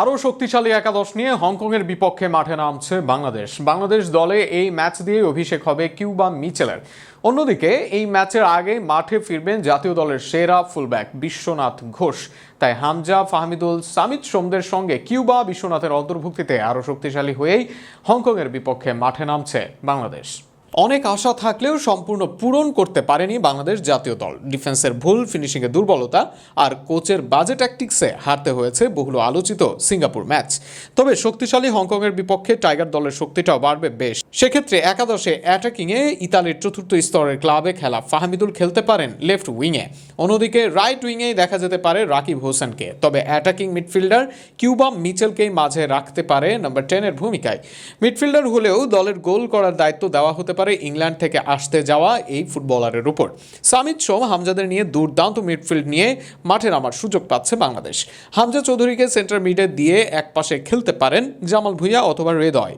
আরও শক্তিশালী একাদশ নিয়ে হংকংয়ের বিপক্ষে মাঠে নামছে বাংলাদেশ। বাংলাদেশ দলে এই ম্যাচ দিয়ে অভিষেক হবে কিউবা মিচেলের। অন্যদিকে, এই ম্যাচের আগে মাঠে ফিরবেন জাতীয় দলের সেরা ফুলব্যাক বিশ্বনাথ ঘোষ। তাই হামজা, ফাহমিদুল, সামিদ সোমদের সঙ্গে কিউবা বিশ্বনাথের অন্তর্ভুক্তিতে আরও শক্তিশালী হয়েই হংকংয়ের বিপক্ষে মাঠে নামছে বাংলাদেশ। অনেক আশা থাকলেও সম্পূর্ণ পূরণ করতে পারেনি বাংলাদেশ জাতীয় দল। ডিফেন্সের ভুল, ফিনিশিংয়ে দুর্বলতা আর কোচের বাজে ট্যাকটিক্সে হারতে হয়েছে বহুল আলোচিত সিঙ্গাপুর ম্যাচ। তবে শক্তিশালী হংকংয়ের বিপক্ষে টাইগার দলের শক্তিটাও বাড়বে বেশ। সেক্ষেত্রে একাদশে অ্যাটাকিংয়ে ইতালির চতুর্থ স্তরের ক্লাবে খেলা ফাহমিদুল খেলতে পারেন লেফট উইংয়ে অন্যদিকে রাইট উইংয়েই দেখা যেতে পারে রাকিব হোসেনকে। তবে অ্যাটাকিং মিডফিল্ডার কিউবা মিচেলকেই মাঝে রাখতে পারে নাম্বার টেনের ভূমিকায়। মিডফিল্ডার হলেও দলের গোল করার দায়িত্ব দেওয়া হতে পারে ইংল্যান্ড থেকে আসতে যাওয়া এই ফুটবলারের উপর। সামিদ সোম হামজাদের নিয়ে দুর্দান্ত মিডফিল্ড নিয়ে মাঠে নামার সুযোগ পাচ্ছে বাংলাদেশ। হামজা চৌধুরীকে সেন্টার মিডে দিয়ে এক পাশে খেলতে পারেন জামাল ভুঁইয়া অথবা হৃদয়।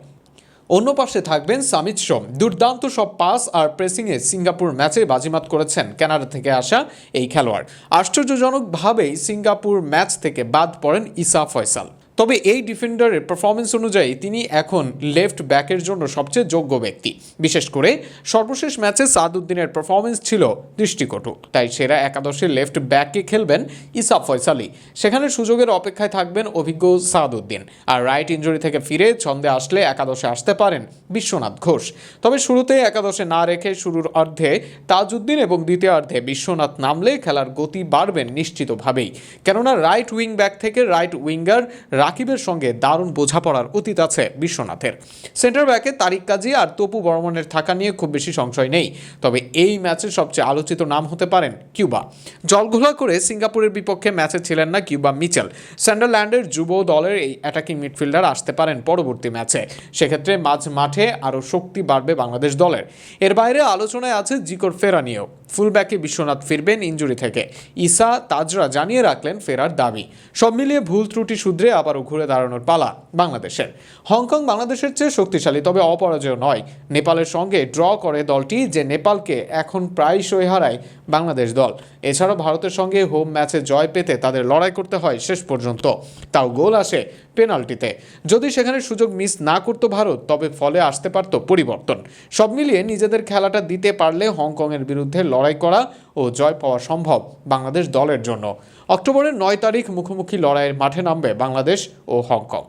অন্য পাশে থাকবেন সামিত সোম। দুর্দান্ত সব পাস আর প্রেসিংয়ে সিঙ্গাপুর ম্যাচে বাজিমাত করেছেন কানাডা থেকে আসা এই খেলোয়াড়। আশ্চর্যজনকভাবেই সিঙ্গাপুর ম্যাচ থেকে বাদ পড়েন ইসা ফয়সাল। তবে এই ডিফেন্ডারের পারফরমেন্স অনুযায়ী তিনি এখন লেফট ব্যাকের জন্য সবচেয়ে যোগ্য ব্যক্তি। বিশেষ করে সর্বশেষ ম্যাচে সাদউদ্দিনের পারফরমেন্স ছিল দৃষ্টিকটু। তাই সেরা একাদশে লেফট ব্যাকে খেলবেন ইসা ফয়সালি সেখানে সুযোগের অপেক্ষায় থাকবেন অভিজ্ঞ সাদউদ্দিন। আর রাইট ইঞ্জুরি থেকে ফিরে ছন্দে আসলে একাদশে আসতে পারেন বিশ্বনাথ ঘোষ। তবে শুরুতে একাদশে না রেখে শুরুর অর্ধে তাজউদ্দিন এবং দ্বিতীয় অর্ধে বিশ্বনাথ নামলে খেলার গতি বাড়বেন নিশ্চিতভাবেই। কেননা রাইট উইং ব্যাক থেকে রাইট উইঙ্গার রাকিবের সঙ্গে দারুণ বোঝাপড়ার অতীত আছে বিশ্বনাথের। সেন্টার ব্যাকে তারিক কাজী আর তপু বর্মনের থাকা নিয়ে খুব বেশি সংশয় নেই। তবে এই ম্যাচের সবচেয়ে আলোচিত নাম হতে পারেন কিউবা। জলঘোলা করে সিঙ্গাপুরের বিপক্ষে ম্যাচে ছিলেন না কিউবা মিচেল। স্যান্ডারল্যান্ডের যুব দলের এই অ্যাটাকিং মিডফিল্ডার আসতে পারেন পরবর্তী ম্যাচে। সেক্ষেত্রে মাঝ মাঠে আরও শক্তি বাড়বে বাংলাদেশ দলের। এর বাইরে আলোচনায় আছে জিকোর ফেরা নিয়েও ফুলব্যাকে বিশ্বনাথ ফিরবেন ইঞ্জুরি থেকে। ইসা তাজরা জানিয়ে রাখলেন ফেরার দাবি। সব মিলিয়ে ভুল ত্রুটি শুধরে আবারও ঘুরে দাঁড়ানোর পালা বাংলাদেশের। হংকং বাংলাদেশের চেয়ে শক্তিশালী, তবে অপরাজয় নয়। নেপালের সঙ্গে ড্র করে দলটি যে নেপালকে এখন প্রায়শই হারায় বাংলাদেশ দল। এছাড়াও ভারতের সঙ্গে হোম ম্যাচে জয় পেতে তাদের লড়াই করতে হয় শেষ পর্যন্ত। তাও গোল আসে পেনাল্টিতে। যদি সেখানে সুযোগ মিস না করতো ভারত, তবে ফলে আসতে পারত পরিবর্তন। সব মিলিয়ে নিজেদের খেলাটা দিতে পারলে হংকংয়ের বিরুদ্ধে লড়াই করা ও জয় পাওয়া সম্ভব বাংলাদেশ দলের জন্য। অক্টোবরের নয় তারিখ মুখোমুখি লড়াইয়ের মাঠে নামবে বাংলাদেশ ও হংকং।